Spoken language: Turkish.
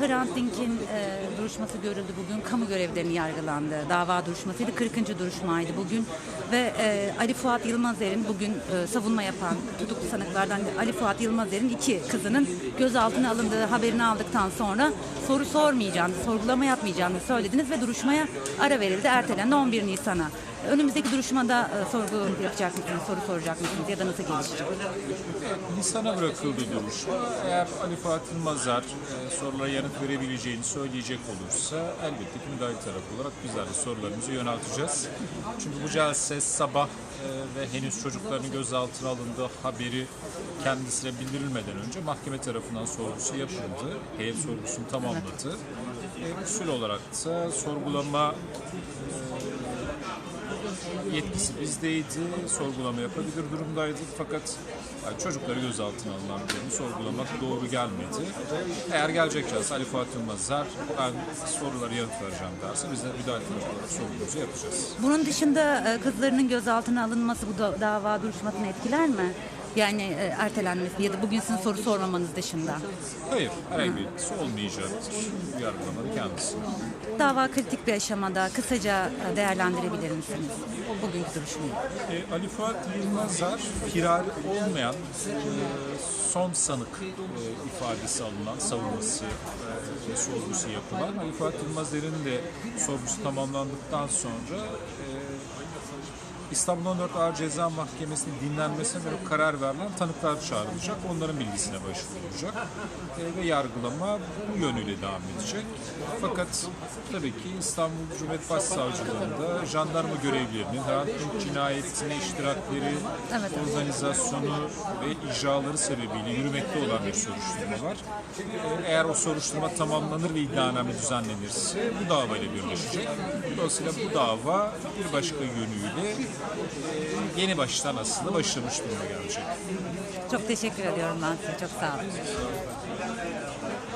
Hrant Dink'in e, duruşması görüldü bugün. Kamu görevlilerinin yargılandığı dava duruşmasıydı. 40. duruşmaydı bugün. Ve e, Ali Fuat Yılmazer'in bugün e, savunma yapan tutuklu sanıklardan Ali Fuat Yılmazer'in iki kızının gözaltına alındığı haberini aldıktan sonra soru sormayacağını, sorgulama yapmayacağını söylediniz ve duruşmaya ara verildi. Ertelendi 11 Nisan'a. Önümüzdeki duruşmada e, sorgu yapacak mısınız, soru soracak mısınız ya da nasıl gelişecek? Nisan'a bırakıldı duruşma. Eğer Ali Fatih Mazar e, sorulara yanıt verebileceğini söyleyecek olursa elbette ki müdahil taraf olarak bizler de sorularımızı yönelteceğiz. Çünkü bu celse sabah e, ve henüz çocukların gözaltına alındığı haberi kendisine bildirilmeden önce mahkeme tarafından sorgusu yapıldı. Heyet sorgusunu tamamladı. E, usul olarak da sorgulama yetkisi bizdeydi. Sorgulama yapabilir durumdaydık fakat yani çocukları gözaltına alınan birini sorgulamak doğru gelmedi. Eğer gelecek şahıs Ali Fuat Yılmazlar ben sorulara yanıt vereceğim derse biz de müdahale olarak sorgumuzu yapacağız. Bunun dışında e, kızlarının gözaltına alınması bu da- dava duruşmasını etkiler mi? Yani e, ertelenmesi ya da bugün sizin soru sormamanız dışında. Hayır, herhangi bir etkisi olmayacaktır. Yargılamadı kendisi. Dava kritik bir aşamada kısaca e, değerlendirebilir misiniz bugünkü duruşmayı? E, Ali Fuat Yılmazlar firar olmayan e, son sanık e, ifadesi alınan, savunması e, ve sorgusu yapılan Ali Fuat Yılmazlar'ın de sorgusu tamamlandıktan sonra e, İstanbul 14 Ağır Ceza Mahkemesi'nin dinlenmesine göre karar verilen tanıklar çağrılacak. Onların bilgisine başvurulacak. E, ve yargılama bu yönüyle devam edecek. Fakat tabii ki İstanbul Cumhuriyet Başsavcılığında jandarma görevlilerinin Hrant Dink cinayetine iştirakleri, Evet. organizasyonu ve icraları sebebiyle yürümekte olan bir soruşturma var. E, Eğer o soruşturma tamamlanır ve iddianame düzenlenirse bu davayla birleşecek. Dolayısıyla bu dava bir başka yönüyle yeni baştan aslında başlamış duruma gelecek. Çok teşekkür ediyorum ben size. Çok sağ olun.